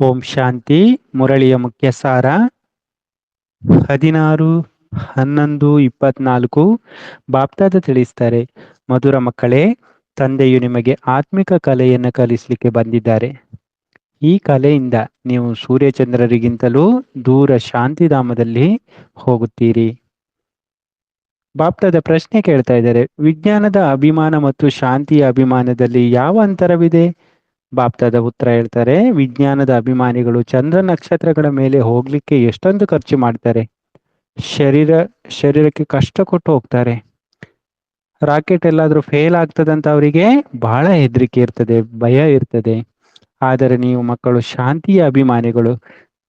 ಓಂ ಶಾಂತಿ, ಮುರಳಿಯ ಮುಖ್ಯ ಸಾರ ಹದಿನಾರು, ಹನ್ನೊಂದು, ಇಪ್ಪತ್ನಾಲ್ಕು, ಬಾಪ್ತಾದ ತಿಳಿಸ್ತಾರೆ. ಮಧುರ ಮಕ್ಕಳೇ, ತಂದೆಯು ನಿಮಗೆ ಆತ್ಮಿಕ ಕಲೆಯನ್ನು ಕಲಿಸಲಿಕ್ಕೆ ಬಂದಿದ್ದಾರೆ. ಈ ಕಲೆಯಿಂದ ನೀವು ಸೂರ್ಯಚಂದ್ರರಿಗಿಂತಲೂ ದೂರ ಶಾಂತಿಧಾಮದಲ್ಲಿ ಹೋಗುತ್ತೀರಿ. ಬಾಪ್ತಾದ ಪ್ರಶ್ನೆ ಕೇಳ್ತಾ ಇದ್ದಾರೆ, ವಿಜ್ಞಾನದ ಅಭಿಮಾನ ಮತ್ತು ಶಾಂತಿಯ ಅಭಿಮಾನದಲ್ಲಿ ಯಾವ ಅಂತರವಿದೆ? ಬಾಪ್ತಾದ ಪುತ್ರ ಹೇಳ್ತಾರೆ, ವಿಜ್ಞಾನದ ಅಭಿಮಾನಿಗಳು ಚಂದ್ರ ನಕ್ಷತ್ರಗಳ ಮೇಲೆ ಹೋಗ್ಲಿಕ್ಕೆ ಎಷ್ಟೊಂದು ಖರ್ಚು ಮಾಡ್ತಾರೆ. ಶರೀರ, ಶರೀರಕ್ಕೆ ಕಷ್ಟ ಕೊಟ್ಟು ಹೋಗ್ತಾರೆ. ರಾಕೆಟ್ ಎಲ್ಲಾದ್ರೂ ಫೇಲ್ ಆಗ್ತದಂತ ಅವರಿಗೆ ಬಹಳ ಹೆದರಿಕೆ ಇರ್ತದೆ, ಭಯ ಇರ್ತದೆ. ಆದರೆ ನೀವು ಮಕ್ಕಳು ಶಾಂತಿಯ ಅಭಿಮಾನಿಗಳು,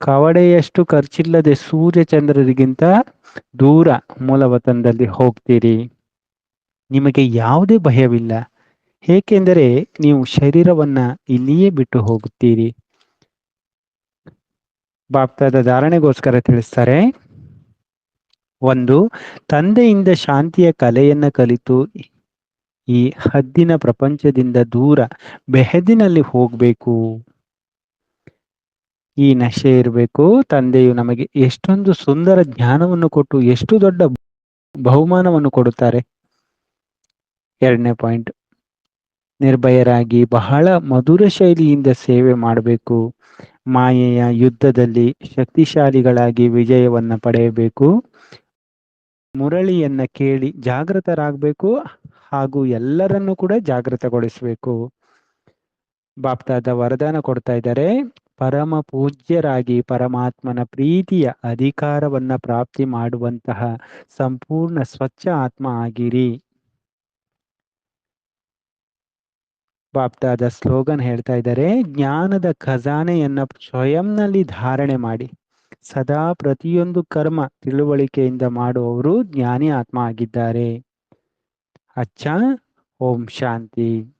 ಕವಡೆಯಷ್ಟು ಖರ್ಚಿಲ್ಲದೆ ಸೂರ್ಯ ಚಂದ್ರರಿಗಿಂತ ದೂರ ಮೂಲವತನದಲ್ಲಿ ಹೋಗ್ತೀರಿ. ನಿಮಗೆ ಯಾವುದೇ ಭಯವಿಲ್ಲ. ಏಕೆಂದರೆ ನೀವು ಶರೀರವನ್ನ ಇಲ್ಲಿಯೇ ಬಿಟ್ಟು ಹೋಗುತ್ತೀರಿ. ಬಾಪ್ತಾದ ಧಾರಣೆಗೋಸ್ಕರ ತಿಳಿಸ್ತಾರೆ. ಒಂದು, ತಂದೆಯಿಂದ ಶಾಂತಿಯ ಕಲೆಯನ್ನ ಕಲಿತು ಈ ಹದ್ದಿನ ಪ್ರಪಂಚದಿಂದ ದೂರ ಬೆಹದಿನಲ್ಲಿ ಹೋಗ್ಬೇಕು. ಈ ನಶೆ ಇರಬೇಕು. ತಂದೆಯು ನಮಗೆ ಎಷ್ಟೊಂದು ಸುಂದರ ಜ್ಞಾನವನ್ನು ಕೊಟ್ಟು ಎಷ್ಟು ದೊಡ್ಡ ಬಹುಮಾನವನ್ನು ಕೊಡುತ್ತಾರೆ. ಎರಡನೇ ಪಾಯಿಂಟ್ ನಿರ್ಭಯರಾಗಿ ಬಹಳ ಮಧುರ ಶೈಲಿಯಿಂದ ಸೇವೆ ಮಾಡಬೇಕು. ಮಾಯೆಯ ಯುದ್ಧದಲ್ಲಿ ಶಕ್ತಿಶಾಲಿಗಳಾಗಿ ವಿಜಯವನ್ನ ಪಡೆಯಬೇಕು. ಮುರಳಿಯನ್ನ ಕೇಳಿ ಜಾಗೃತರಾಗಬೇಕು ಹಾಗೂ ಎಲ್ಲರನ್ನೂ ಕೂಡ ಜಾಗೃತಗೊಳಿಸಬೇಕು. ಬಾಪ್ತಾದ ವರದಾನ ಕೊಡ್ತಾ ಇದ್ದಾರೆ. ಪರಮ ಪೂಜ್ಯರಾಗಿ ಪರಮಾತ್ಮನ ಪ್ರೀತಿಯ ಅಧಿಕಾರವನ್ನ ಪ್ರಾಪ್ತಿ ಮಾಡುವಂತಹ ಸಂಪೂರ್ಣ ಸ್ವಚ್ಛ ಆತ್ಮ ಆಗಿರಿ. ಬಾಪ್ತಾದ ಸ್ಲೋಗನ್ ಹೇಳ್ತಾ ಇದ್ದಾರೆ, ಜ್ಞಾನದ ಖಜಾನೆಯನ್ನ ಸ್ವಯಂನಲ್ಲಿ ಧಾರಣೆ ಮಾಡಿ, ಸದಾ ಪ್ರತಿಯೊಂದು ಕರ್ಮ ತಿಳುವಳಿಕೆಯಿಂದ ಮಾಡುವವರು ಜ್ಞಾನಿ ಆತ್ಮ ಆಗಿದ್ದಾರೆ. ಅಚ್ಚ, ಓಂ ಶಾಂತಿ.